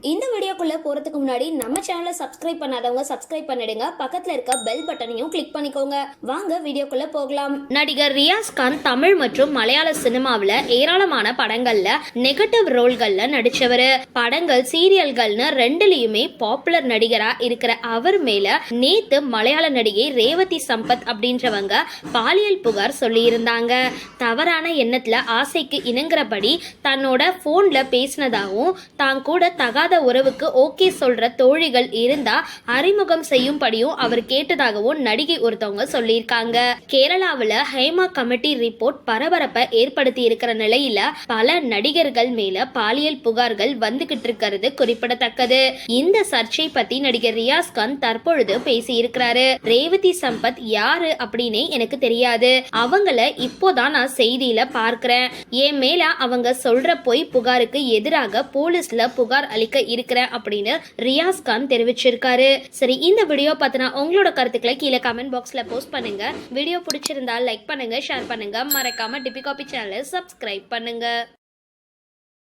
இந்த வீடியோக்குள்ளே போறதுக்கு முன்னாடி நம்ம சேனலை சப்ஸ்கிரைப் பண்ணாதவங்க சப்ஸ்கிரைப் பண்ணிடுங்க. பக்கத்தில் இருக்க பெல் பட்டனையும் கிளிக் பண்ணிக்கோங்க. வாங்க வீடியோக்குள்ளே போகலாம். நடிகர் ரியாஸ் கான் தமிழ் மற்றும் மலையாள சினிமாவில் ஏராளமான படங்களில் நெகட்டிவ் ரோல்களில் நடித்தவர் படங்கள் சீரியல்கள்னு ரெண்டுலேயுமே பாப்புலர் நடிகராக இருக்கிற அவர் மேலே நேத்து மலையாள நடிகை ரேவதி சம்பத் அப்படின்றவங்க பாலியல் புகார் சொல்லியிருந்தாங்க. தவறான எண்ணத்தில் ஆசைக்கு இணங்குறபடி தன்னோட ஃபோனில் பேசினதாகவும் தான் கூட தகாத உறவுக்கு ஓகே சொல்கிற தோழிகள் இருந்தால் அறிமுகம் செய்யும்படியும் அவர் கேட்டதாகவும் நடிகை ஒருத்தவங்க சொல்லியிருக்காங்க. கேரளாவில் ஹேமா கமிட்டி ரிப்போர்ட் பரபரப்பை ஏற்படுத்தி இருக்கிற நிலையில பல நடிகர்கள் மேல பாலியல் புகார்கள் வந்துகிட்டு இருக்கிறது குறிப்பிடத்தக்கது. இந்த சர்ச்சை பத்தி நடிகர் ரியாஸ் கான் தற்பொழுது பேசி இருக்கிறாரு ரேவதி சம்பத் யாரு அப்படின்னே எனக்கு தெரியாது. அவங்கள இப்போதான் நான் செய்தியில பார்க்கிறேன். என் மேல அவங்க சொல்ற பொய் புகாருக்கு எதிராக போலீஸ்ல புகார் அளிக்க இருக்கிறேன் அப்படின்னு ரியாஸ் கான் தெரிவிச்சிருக்காரு. சரி இந்த வீடியோ பார்த்தினா உங்களோட கருத்துக்களை கீழே கமெண்ட் பாக்ஸ்ல போஸ்ட் பண்ணுங்க. வீடியோ பிடிச்சிருந்தா லைக் பண்ணுங்க ஷேர் பண்ணுங்க. மறக்காம டிபி காபி சேனலை சப்ஸ்கிரைப் பண்ணுங்க.